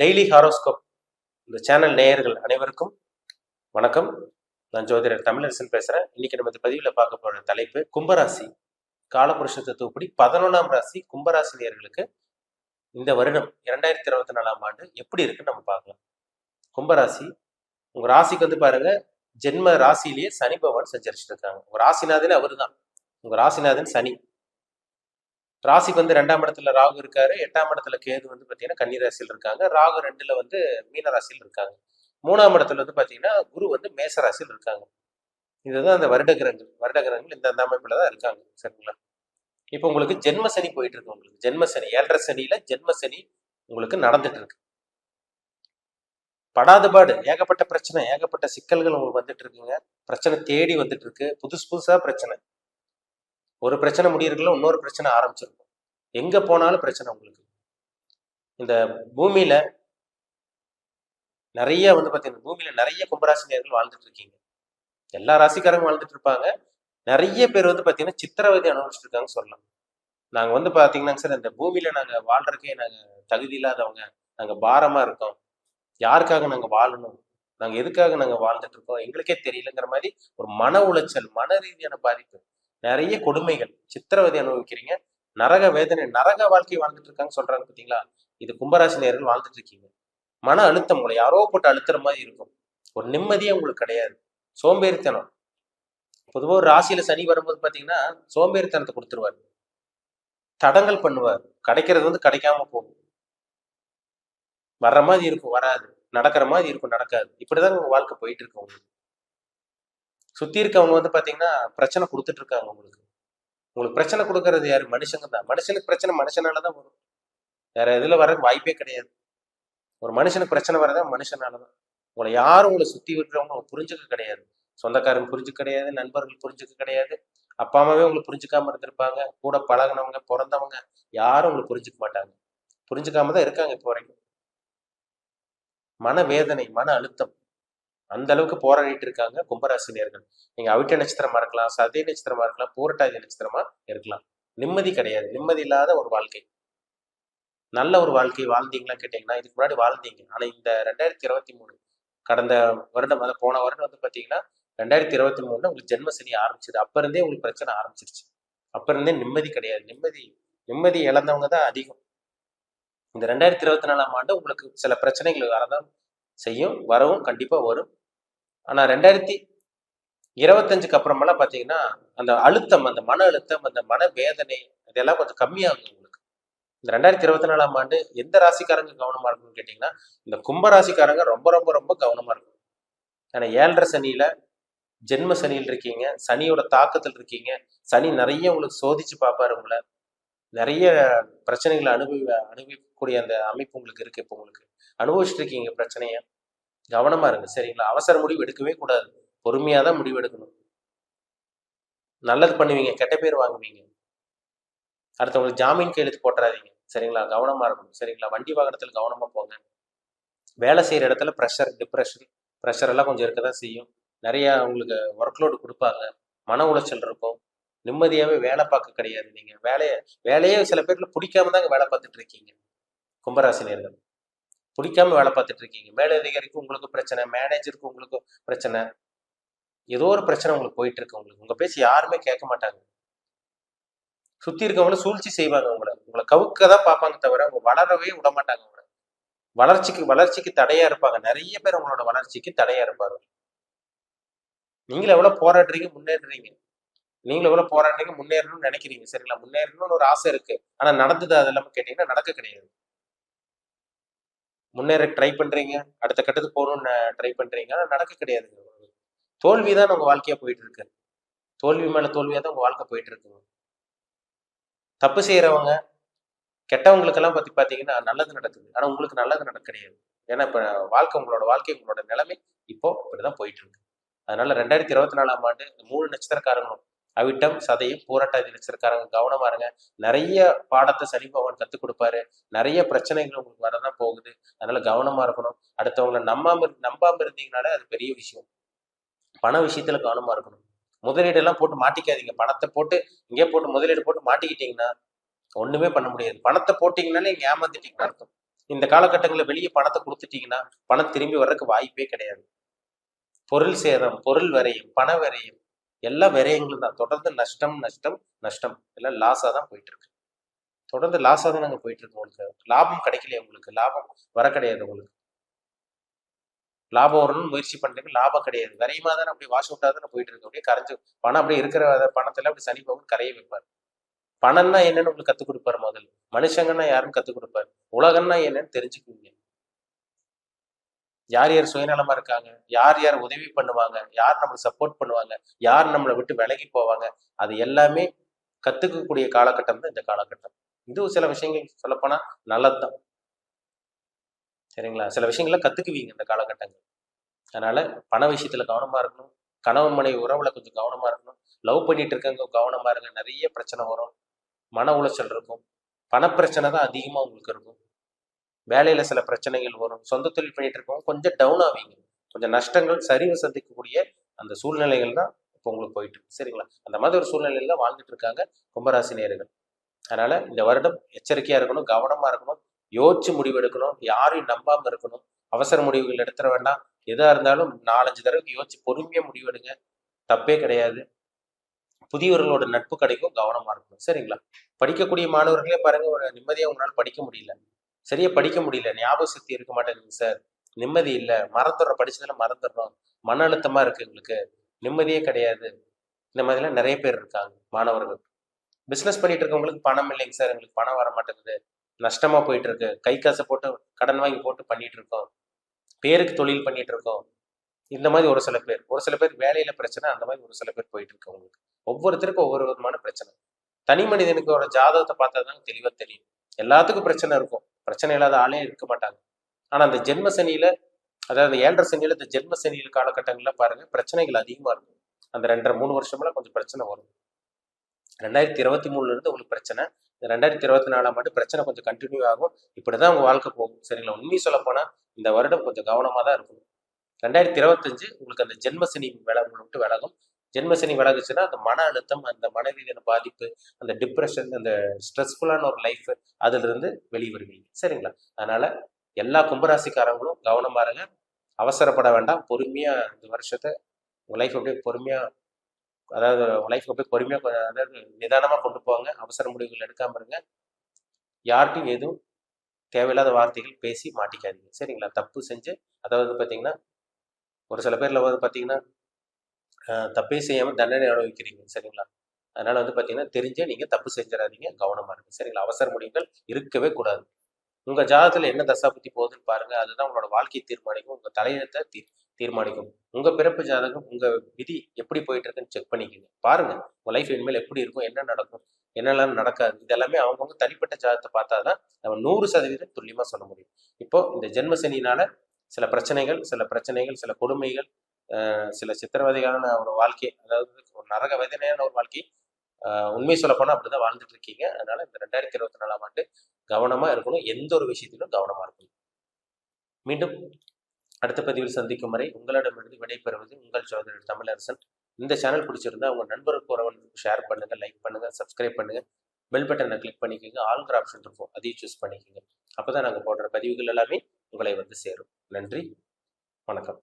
Daily horoscope இந்த channel நேயர்கள் அனைவருக்கும் வணக்கம். நான் ஜோதிடர் தமிழரசன் பேசுறேன். இன்னைக்கு நம்ம இந்த பதிவில் பார்க்க போற தலைப்பு கும்பராசி. காலபுருஷ தத்துவப்படி பதினொன்றாம் ராசி கும்பராசி நேயர்களுக்கு இந்த வருடம் இரண்டாயிரத்தி இருபத்தி நாலாம் ஆண்டு எப்படி இருக்குன்னு நம்ம பார்க்கலாம். கும்பராசி உங்க ராசிக்கு வந்து பாருங்க ஜென்ம ராசியிலேயே சனி பகவான் சஞ்சரிச்சுட்டு இருக்காங்க. உங்க ராசிநாதனே அவரு தான் உங்க ராசிநாதன் சனி. ராசிக்கு வந்து ரெண்டாம் இடத்துல ராகு இருக்காரு எட்டாம் இடத்துல கேது வந்து பாத்தீங்கன்னா கன்னிராசியில் இருக்காங்க. ராகு ரெண்டுல வந்து மீனராசியில் இருக்காங்க. மூணாம் இடத்துல வந்து பாத்தீங்கன்னா குரு வந்து மேசராசியில் இருக்காங்க. இதுதான் அந்த வருட கிரகங்கள். வருட கிரகங்கள் இந்த அந்த அமைப்புல தான் இருக்காங்க. சரிங்களா? இப்போ உங்களுக்கு ஜென்ம சனி போயிட்டு இருக்கு உங்களுக்கு. ஜென்ம சனி ஏழரை சனியில ஜென்ம சனி உங்களுக்கு நடந்துட்டு இருக்கு. படாதபாடு ஏகப்பட்ட பிரச்சனை ஏகப்பட்ட சிக்கல்கள் உங்களுக்கு வந்துட்டு இருக்குங்க. பிரச்சனை தேடி வந்துட்டு இருக்கு. புதுசு புதுசா பிரச்சனை. ஒரு பிரச்சனை முடியிருக்கல இன்னொரு பிரச்சனை ஆரம்பிச்சிருக்கும். எங்க போனாலும் பிரச்சனை உங்களுக்கு. இந்த பூமியில நிறைய வந்து பாத்தீங்கன்னா பூமியில நிறைய கும்பராசினியர்கள் வாழ்ந்துட்டு இருக்கீங்க. எல்லா ராசிக்காரங்க வாழ்ந்துட்டு இருப்பாங்க. நிறைய பேர் வந்து பாத்தீங்கன்னா சித்திரவதை அனுபவிச்சுட்டு இருக்காங்க சொல்லலாம். நாங்க வந்து பாத்தீங்கன்னா சார் இந்த பூமியில நாங்க வாழ்றதுக்கே நாங்க தகுதி இல்லாதவங்க. நாங்க பாரமா இருக்கோம். யாருக்காக நாங்க வாழணும்? நாங்க எதுக்காக நாங்க வாழ்ந்துட்டு இருக்கோம்? எங்களுக்கே தெரியலங்கிற மாதிரி ஒரு மன உளைச்சல் மன ரீதியான பாதிப்பு. நிறைய கொடுமைகள். சித்திரவதை அனுபவிக்கிறீங்க. நரக வேதனை நரக வாழ்க்கை வாழ்ந்துட்டு இருக்காங்க சொல்றாங்க பாத்தீங்களா? இது கும்பராசி நேர்கள் வாழ்ந்துட்டு இருக்கீங்க. மன அழுத்தம் உங்களை யாரோ போட்டு அழுத்துற மாதிரி இருக்கும். ஒரு நிம்மதியே உங்களுக்கு கிடையாது. சோம்பேறித்தனம். பொதுவாக ஒரு ராசியில சனி வரும்போது பாத்தீங்கன்னா சோம்பேறித்தனத்தை கொடுத்துருவார். தடங்கள் பண்ணுவார். கிடைக்கிறது வந்து கிடைக்காம போகும். வர்ற மாதிரி இருக்கும் வராது. நடக்கிற மாதிரி இருக்கும் நடக்காது. இப்படிதான் உங்க வாழ்க்கை போயிட்டு இருக்கு உங்களுக்கு. சுத்தி இருக்கவங்க வந்து பாத்தீங்கன்னா பிரச்சனை கொடுத்துட்டு இருக்காங்க உங்களுக்கு. உங்களுக்கு பிரச்சனை கொடுக்கறது யாரு? மனுஷங்க தான். மனுஷனுக்கு பிரச்சனை மனுஷனாலதான் வரும். வேற இதுல வர்றதுக்கு வாய்ப்பே கிடையாது. ஒரு மனுஷனுக்கு பிரச்சனை வரதா மனுஷனாலதான். உங்களை யாரும் உங்களை சுத்தி இருக்கிறவங்க புரிஞ்சுக்க கிடையாது. சொந்தக்காரங்க புரிஞ்சுக்க கிடையாது. நண்பர்கள் புரிஞ்சுக்க கிடையாது. அப்பா அம்மாவே உங்களை புரிஞ்சுக்காம இருந்திருப்பாங்க. கூட பழகினவங்க பிறந்தவங்க யாரும் உங்களை புரிஞ்சுக்க மாட்டாங்க. புரிஞ்சுக்காம தான் இருக்காங்க இப்போ வரைக்கும். மன வேதனை மன அழுத்தம். அந்த அளவுக்கு போராடிட்டு இருக்காங்க கும்பராசினியர்கள் நீங்க அவிட்ட நட்சத்திரமா இருக்கலாம் சதய நட்சத்திரமா இருக்கலாம் பூரட்டாதி நட்சத்திரமா இருக்கலாம். நிம்மதி கிடையாது. நிம்மதி இல்லாத ஒரு வாழ்க்கை. நல்ல ஒரு வாழ்க்கை வாழ்ந்தீங்களா கேட்டீங்கன்னா இதுக்கு முன்னாடி வாழ்ந்தீங்க. ஆனா இந்த ரெண்டாயிரத்தி இருபத்தி மூணு கடந்த வருடம் அதாவது போன வருடம் வந்து பாத்தீங்கன்னா ரெண்டாயிரத்தி இருபத்தி மூணுல உங்களுக்கு ஜென்ம சனி ஆரம்பிச்சது. அப்ப இருந்தே உங்களுக்கு பிரச்சனை ஆரம்பிச்சிருச்சு. அப்ப இருந்தே நிம்மதி கிடையாது. நிம்மதி நிம்மதி இழந்தவங்க தான் அதிகம். இந்த ரெண்டாயிரத்தி இருபத்தி நாலாம் ஆண்டு உங்களுக்கு சில பிரச்சனைகள் வரதான் செய்யும் வரவும் கண்டிப்பா வரும். ஆனா ரெண்டாயிரத்தி இருபத்தஞ்சுக்கு அப்புறமெல்லாம் பாத்தீங்கன்னா அந்த அழுத்தம் அந்த மன அழுத்தம் அந்த மன வேதனை இதெல்லாம் கொஞ்சம் கம்மியாகும் உங்களுக்கு. இந்த ரெண்டாயிரத்தி இருபத்தி நாலாம் ஆண்டு எந்த ராசிக்காரங்க கவனமா இருக்கணும்னு கேட்டீங்கன்னா இந்த கும்ப ராசிக்காரங்க ரொம்ப ரொம்ப ரொம்ப கவனமா இருக்கும். ஏன்னா ஏழரை சனியில ஜென்ம சனியில் இருக்கீங்க சனியோட தாக்கத்தில் இருக்கீங்க சனி நிறைய உங்களுக்கு சோதிச்சு பார்ப்பாரு உங்களை. நிறைய பிரச்சனைகளை அனுபவி அனுபவிக்கக்கூடிய அந்த அமைப்பு உங்களுக்கு இருக்கு இப்போ உங்களுக்கு. அனுபவிச்சுட்டு இருக்கீங்க பிரச்சனையை. கவனமா இருங்க சரிங்களா? அவசர முடிவு எடுக்கவே கூடாது. பொறுமையா தான் முடிவு எடுக்கணும். நல்லது பண்ணுவீங்க கெட்ட பேர் வாங்குவீங்க. அடுத்தவங்களுக்கு ஜாமீன் கையெழுத்து போட்டுறாதீங்க சரிங்களா? கவனமா இருக்கணும் சரிங்களா? வண்டி வாகனத்தில் கவனமா போங்க. வேலை செய்யற இடத்துல ப்ரெஷர் டிப்ரெஷன் ப்ரெஷர் எல்லாம் கொஞ்சம் இருக்க தான் செய்யும். நிறைய உங்களுக்கு ஒர்க் லோடு கொடுப்பாங்க. மன உளைச்சல் இருக்கும். நிம்மதியாகவே வேலை பார்க்க கிடையாது. நீங்கள் வேலையை வேலையே சில பேர்ல பிடிக்காம தாங்க வேலை பார்த்துட்டு இருக்கீங்க. கும்பராசினியர்கள். பிடிக்காம வேலை பார்த்துட்டு இருக்கீங்க. மேலதிகாரிக்கு உங்களுக்கு பிரச்சனை மேனேஜருக்கு உங்களுக்கு பிரச்சனை. ஏதோ ஒரு பிரச்சனை உங்களுக்கு போயிட்டு இருக்கு உங்களுக்கு. உங்க பேச்சு யாருமே கேட்க மாட்டாங்க. சுத்தி இருக்கவங்களும் சூழ்ச்சி செய்வாங்க உங்களை. உங்களை கவுக்க தான் பார்ப்பாங்க தவிர அவங்க வளரவே விட மாட்டாங்க உங்களை. வளர்ச்சிக்கு வளர்ச்சிக்கு தடையா இருப்பாங்க. நிறைய பேர் உங்களோட வளர்ச்சிக்கு தடையா இருப்பாரு நீங்களும் எவ்வளவு போராடுறீங்க முன்னேறுறீங்க. நீங்களும் எவ்வளவு போராடுறீங்க முன்னேறணும்னு நினைக்கிறீங்க. சரிங்களா? முன்னேறணும்னு ஒரு ஆசை இருக்கு. ஆனா நடந்தது அது எல்லாமே கேட்டீங்கன்னா நடக்க கிடையாது. முன்னேற ட்ரை பண்றீங்க. அடுத்த கட்டத்துக்கு போகணும்னு ட்ரை பண்றீங்க. ஆனா நடக்க கிடையாதுங்க தோல்வி தான் உங்க வாழ்க்கையா போயிட்டு இருக்கு தோல்வி மேல தோல்வியா தான் உங்க வாழ்க்கை போயிட்டு இருக்குங்க தப்பு செய்யறவங்க கெட்டவங்களுக்கெல்லாம் பத்தி பாத்தீங்கன்னா நல்லது நடக்குது. ஆனா உங்களுக்கு நல்லது நடக்க கிடையாது. ஏன்னா இப்ப வாழ்க்கை உங்களோட வாழ்க்கை உங்களோட நிலைமை இப்போ இப்படிதான் போயிட்டு இருக்கு அதனால ரெண்டாயிரத்தி இருபத்தி நாலாம் ஆண்டு இந்த மூணு நட்சத்திரக்காரங்களும் அவிட்டம் சதையும் போராட்டாதி நட்சத்திரக்காரங்க கவனமா இருங்க. நிறைய பாடத்தை சனி பகவான் கத்துக் கொடுப்பாரு. நிறைய பிரச்சனைகள் உங்களுக்கு வரதான் போகுது. அதனால கவனமா இருக்கணும். அடுத்தவங்களை நம்பாம இரு- நம்பாம இருந்தீங்கனாலே அது பெரிய விஷயம். பண விஷயத்துல கவனமா இருக்கணும். முதலீடு எல்லாம் போட்டு மாட்டிக்காதீங்க. பணத்தை போட்டு இங்கே போட்டு முதலீடு போட்டு மாட்டிக்கிட்டீங்கன்னா ஒண்ணுமே பண்ண முடியாது. பணத்தை போட்டீங்கன்னாலே நீங்க ஏமாந்துட்டீங்கன்னு அர்த்தம். இந்த காலகட்டங்களில் வெளியே பணத்தை கொடுத்துட்டீங்கன்னா பணம் திரும்பி வர்றதுக்கு வாய்ப்பே கிடையாது. பொருள் சேதம் பொருள் வரையும் பண வரையும் எல்லா விரயங்களும் தான். தொடர்ந்து நஷ்டம் நஷ்டம் நஷ்டம். எல்லாம் லாஸாக தான் போயிட்டு இருக்கு தொடர்ந்து லாஸாக தான் நாங்கள் போயிட்டு இருக்கோம் உங்களுக்கு. லாபம் கிடைக்கலையே உங்களுக்கு. லாபம் வர கிடையாது உங்களுக்கு. லாபம் வரணும்னு முயற்சி பண்றதுக்கு லாபம் கிடையாது. விரையமா தானே அப்படி வாஷ் அவுட்டாக தானே போயிட்டு இருக்கு அப்படியே கரைஞ்சு பணம் அப்படியே இருக்கிற பணத்துல அப்படி சனி பகவான் கரைய வைப்பார். பணம்னா என்னன்னு உங்களுக்கு கத்துக் கொடுப்பாரு முதல்ல. மனுஷங்கன்னா யாரும் கத்துக் கொடுப்பாரு. உலகம்னா என்னன்னு தெரிஞ்சுக்குவீங்க. யார் யார் சுயநலமா இருக்காங்க? யார் யார் உதவி பண்ணுவாங்க? யார் நம்மளை சப்போர்ட் பண்ணுவாங்க? யார் நம்மளை விட்டு விலகி போவாங்க? அது எல்லாமே கத்துக்கக்கூடிய காலகட்டம் தான் இந்த காலகட்டம். இது சில விஷயங்கள் சொல்லப்போனா நல்லதுதான். சரிங்களா? சில விஷயங்களை கத்துக்குவீங்க இந்த காலகட்டங்கள். அதனால பண விஷயத்துல கவனமா இருக்கணும். கணவன் மனைவி உறவுல கொஞ்சம் கவனமா இருக்கணும். லவ் பண்ணிட்டு இருக்கவங்க கவனமா இருங்க. நிறைய பிரச்சனை வரும். மன உளைச்சல் இருக்கும். பணப்பிரச்சனை தான் அதிகமா உங்களுக்கு இருக்கும். வேலையில சில பிரச்சனைகள் வரும். சொந்த தொழில் பண்ணிட்டு இருக்கவங்க கொஞ்சம் டவுன் ஆவீங்க. கொஞ்சம் நஷ்டங்கள் சரிவு சந்திக்கக்கூடிய அந்த சூழ்நிலைகள் தான் இப்போ உங்களுக்கு போயிட்டு இருக்கு. சரிங்களா? அந்த மாதிரி ஒரு சூழ்நிலையில வாழ்ந்துட்டு இருக்காங்க கும்பராசி நேர்கள் அதனால இந்த வருடம் எச்சரிக்கையா இருக்கணும் கவனமா இருக்கணும் யோசிச்சு முடிவெடுக்கணும் யாரையும் நம்பாம இருக்கணும். அவசர முடிவுகள் எடுத்துட வேண்டாம். எதா இருந்தாலும் நாலஞ்சு தடவைக்கு யோசிச்சு பொறுமையா முடிவெடுங்க. தப்பே கிடையாது. புதியவர்களோட நட்பு கிடைக்கும் கவனமா இருக்கணும். சரிங்களா? படிக்கக்கூடிய மாணவர்களே பாருங்க ஒரு நிம்மதியா உங்களால படிக்க முடியல. சரியா படிக்க முடியல. ஞாபக சக்தி இருக்க மாட்டேங்குது சார் நிம்மதி இல்லை. மறந்துடுறோம் படிச்சதுல மறந்துடுறோம். மன அழுத்தமா இருக்கு எங்களுக்கு. நிம்மதியே கிடையாது. இந்த மாதிரிலாம் நிறைய பேர் இருக்காங்க மாணவர்கள். பிசினஸ் பண்ணிட்டு இருக்கவங்களுக்கு பணம் இல்லைங்க சார் எங்களுக்கு பணம் வர மாட்டேங்குது. நஷ்டமா போயிட்டு இருக்கு கை காசை போட்டு கடன் வாங்கி போட்டு பண்ணிட்டு இருக்கோம். பேருக்கு தொழில் பண்ணிட்டு இருக்கோம். இந்த மாதிரி ஒரு சில பேர். ஒரு சில பேர் வேலையில பிரச்சனை அந்த மாதிரி ஒரு சில பேர் போயிட்டு இருக்கு அவங்களுக்கு. ஒவ்வொருத்தருக்கும் ஒவ்வொரு விதமான பிரச்சனை. தனி மனிதனுக்கு ஒரு ஜாதகத்தை பார்த்தா தான் தெளிவா தெரியும். எல்லாத்துக்கும் பிரச்சனை இருக்கும். பிரச்சனை இல்லாத ஆளே இருக்க மாட்டாங்க. ஆனா அந்த ஜென்ம சனியில அதாவது ஏழரை சனியில் இந்த ஜென்ம சனியில காலகட்டங்கள்ல பாருங்க பிரச்சனைகள் அதிகமா இருக்கும். அந்த ரெண்டரை மூணு வருஷமெல்லாம் கொஞ்சம் பிரச்சனை வரும். ரெண்டாயிரத்தி இருபத்தி மூணுல இருந்து உங்களுக்கு பிரச்சனை. இந்த ரெண்டாயிரத்தி இருபத்தி நாலாம் ஆண்டு பிரச்சனை கொஞ்சம் கண்டினியூ ஆகும். இப்படிதான் உங்கள் வாழ்க்கை போகும். சரிங்களா? உண்மையை சொல்லப்போனால் இந்த வருடம் கொஞ்சம் கவனமாக தான் இருக்கணும். ரெண்டாயிரத்தி இருபத்தஞ்சு உங்களுக்கு அந்த ஜென்மசனி வில விட்டு விலகும். ஜென்மசனி வளர்ந்துச்சுன்னா அந்த மன அழுத்தம் அந்த மனநீதியான பாதிப்பு அந்த டிப்ரெஷன் அந்த ஸ்ட்ரெஸ்ஃபுல்லான ஒரு லைஃப் அதுல இருந்து வருவீங்க சரிங்களா? அதனால எல்லா கும்பராசிக்காரங்களும் கவனமா இருங்க அவசரப்பட வேண்டாம். பொறுமையா இந்த வருஷத்தை உங்க லைஃப் அப்படியே பொறுமையா அதாவது லைஃப் அப்படியே பொறுமையா அதாவது நிதானமா கொண்டு போவாங்க அவசர முடிவுகள் எடுக்காம இருங்க. யார்கிட்டையும் எதுவும் தேவையில்லாத வார்த்தைகள் பேசி மாட்டிக்காதீங்க. சரிங்களா? தப்பு செஞ்சு அதாவது பார்த்தீங்கன்னா ஒரு சில பேர்ல வந்து பார்த்தீங்கன்னா தப்பே செய்யாமல் தண்டனை அனுபவிக்கிறீங்க சரிங்களா? அதனால வந்து பார்த்தீங்கன்னா தெரிஞ்சே நீங்கள் தப்பு செஞ்சிடாதீங்க. கவனமாக இருங்க. சரிங்களா? அவசர முடிவுகள் இருக்கவே கூடாது. உங்கள் ஜாதகத்தில் என்ன தசாபுத்தி போகுதுன்னு பாருங்கள் அதுதான் உங்களோட வாழ்க்கையை தீர்மானிக்கும். உங்கள் தலையெழுத்தை தீ தீர்மானிக்கும். உங்கள் பிறப்பு ஜாதகம் உங்கள் விதி எப்படி போயிட்டு இருக்குன்னு செக் பண்ணிக்கோங்க. பாருங்கள் உங்கள் லைஃப் இனிமேல் எப்படி இருக்கும்? என்ன நடக்கும்? என்னெல்லாம் நடக்காது? இதெல்லாமே அவங்கவுங்க தனிப்பட்ட ஜாதகத்தை பார்த்தாதான் நம்ம நூறு சதவீதம் துல்லியமாக சொல்ல முடியும். இப்போ இந்த ஜென்மசனினால சில பிரச்சனைகள் சில பிரச்சனைகள் சில கொடுமைகள் சில சித்திரவதைகளான ஒரு வாழ்க்கை அதாவது ஒரு நரக வேதனையான ஒரு வாழ்க்கை உண்மை சொல்ல போனா அப்படிதான் வாழ்ந்துட்டு இருக்கீங்க. அதனால இந்த ரெண்டாயிரத்தி இருபத்தி நாலாம் ஆண்டு கவனமா இருக்கணும். எந்த ஒரு விஷயத்திலும் கவனமா இருக்கணும். மீண்டும் அடுத்த பதிவில் சந்திக்கும் வரை உங்களிடமிருந்து விடைபெறுவது உங்கள் சோதரர் தமிழரசன். இந்த சேனல் பிடிச்சிருந்தா உங்க நண்பருக்கு உறவுகளுக்கு ஷேர் பண்ணுங்க லைக் பண்ணுங்க சப்ஸ்கிரைப் பண்ணுங்க. பெல் பட்டனை கிளிக் பண்ணிக்கோங்க. ஆல்கிற ஆப்ஷன் இருக்கும். அதையும் சூஸ் பண்ணிக்கோங்க. அப்பதான் நாங்கள் போடுற பதிவுகள் எல்லாமே உங்களை வந்து சேரும். நன்றி. வணக்கம்.